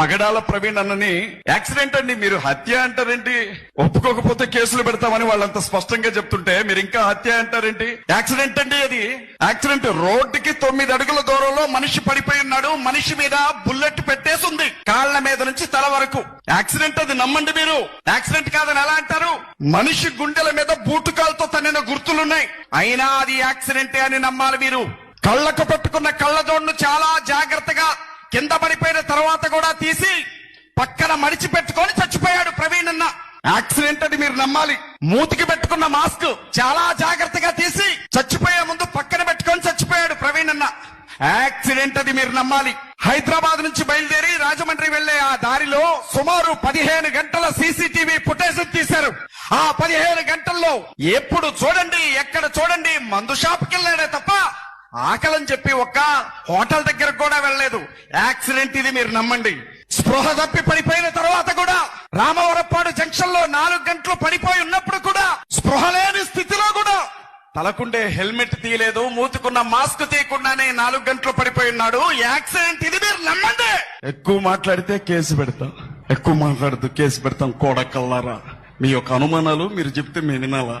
పగడాల ప్రవీణ్ అన్నని యాక్సిడెంట్ అండి మీరు హత్య అంటారేంటి? ఒప్పుకోకపోతే కేసులు పెడతామని వాళ్ళంత స్పష్టంగా చెప్తుంటే మీరు ఇంకా హత్య అంటారేంటి? యాక్సిడెంట్ అండి అది. యాక్సిడెంట్ రోడ్డుకి తొమ్మిది అడుగుల దూరంలో మనిషి పడిపోయి ఉన్నాడు. మనిషి మీద బుల్లెట్ పెట్టేసింది కాళ్ళ మీద నుంచి తల వరకు. యాక్సిడెంట్ అది నమ్మండి మీరు. యాక్సిడెంట్ కాదని ఎలా అంటారు? మనిషి గుండెల మీద బూటుకాలతో తన్నిన గుర్తులున్నాయి. అయినా అది యాక్సిడెంటే అని నమ్మాలి మీరు. కళ్ళకు పెట్టుకున్న కళ్ళజోడ్ను చాలా జాగ్రత్తగా కింద పడిపోయిన తర్వాత కూడా తీసి పక్కన మడిచి పెట్టుకొని చచ్చిపోయాడు ప్రవీణ్ అన్న. యాక్సిడెంట్ అని మీరు నమ్మాలి. మూతికి పెట్టుకున్న మాస్క్ చాలా జాగ్రత్తగా తీసి చచ్చిపోయే ముందు పక్కన పెట్టుకొని చచ్చిపోయాడు ప్రవీణ్ అన్న. యాక్సిడెంట్ అది మీరు నమ్మాలి. హైదరాబాద్ నుంచి బయలుదేరి రాజమండ్రి వెళ్ళే ఆ దారిలో సుమారు పదిహేను గంటల సీసీటీవీ ఫుటేజ్ తీశారు. ఆ పదిహేను గంటల్లో ఎప్పుడు చూడండి ఎక్కడ చూడండి మందు షాప్కి వెళ్ళాడే తప్ప ఆకలని చెప్పి ఒక్క హోటల్ దగ్గర కూడా వెళ్ళలేదు. యాక్సిడెంట్ ఇది మీరు నమ్మండి. స్పృహ తప్పి పడిపోయిన తర్వాత కూడా రామవరపాడు జంక్షన్లో నాలుగు గంటలు పడిపోయి ఉన్నప్పుడు కూడా స్పృహ లేని స్థితిలో కూడా తలకుండే హెల్మెట్ తీయలేదు మూతుకున్న మాస్క్ తీయకుండానే నాలుగు గంటలు పడిపోయి ఉన్నాడు. యాక్సిడెంట్ ఇది మీరు నమ్మండి. ఎక్కువ మాట్లాడితే కేసు పెడతాం. ఎక్కువ మాట్లాడుతూ కేసు పెడతాం కోడకల్లారా. మీ యొక్క అనుమానాలు మీరు చెప్తే మేము వినాలా